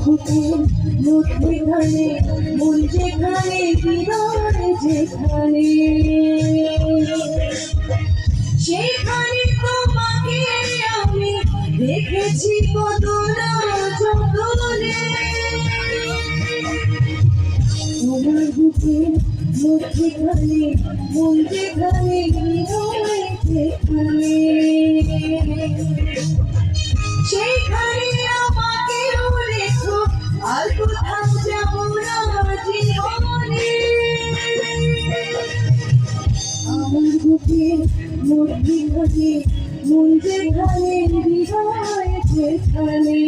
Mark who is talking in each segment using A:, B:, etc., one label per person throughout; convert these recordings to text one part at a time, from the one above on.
A: বুকের মধ্যেখানে মন যেখানে হৃদয় যেখানে সেখানে তোমাকে আমি দেখেছি কত না যতনে তোমার বুকের মধ্যেখানে মন যেখানে হৃদয় যেখানে সেখানে আমাকে রেখো কোথাও যাব না জীবনে। আমার যেখানে হৃদয় যেখানে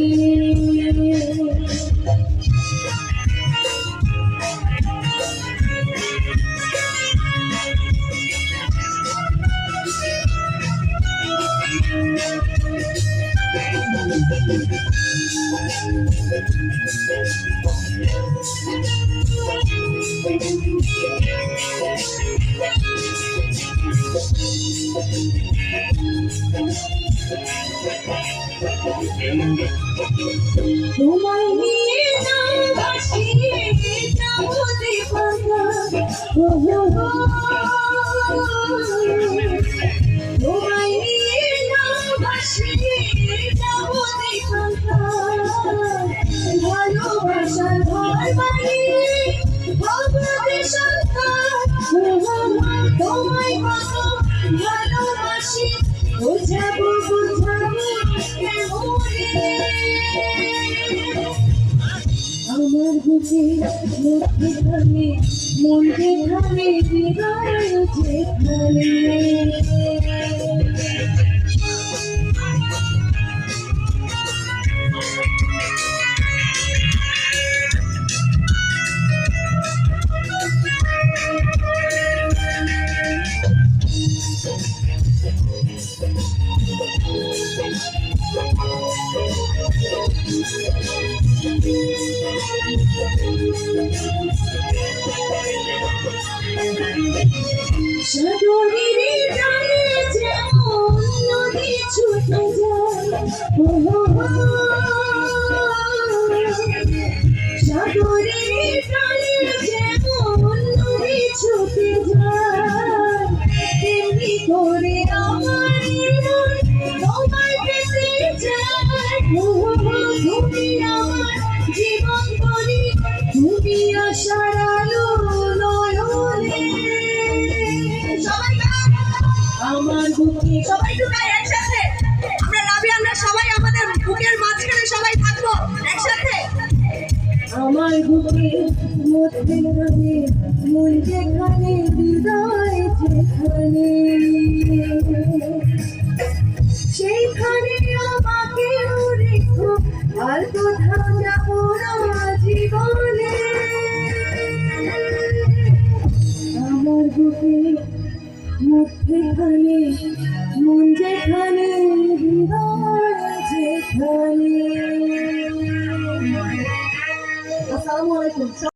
A: তোমায় নিয়ে নাও ভাসিয়ে যাব দেবাঙ্গা ও হো হো। তোমায় আমার বুকে মধ্যেখানে মনকে যেখানে বিদায় যেখানে সাগরের টানে যেমন নদী ছুটে যায়। সাগরের টানে যেমন নদী ছুটে যায় জীবন বলি তুমি আশার আলো নয়নে। সবাই আমার বুকে
B: সবাই গাই একসাথে। আমরা রাবি আমরা সবাই আমাদের বুকের মাঝখানে সবাই থাকব একসাথে।
A: আমার বুকে মধ্যে মন যেখানে বুকে মধ্যেখানে মন যেখানে যেখানে। আসসালামু আলাইকুম।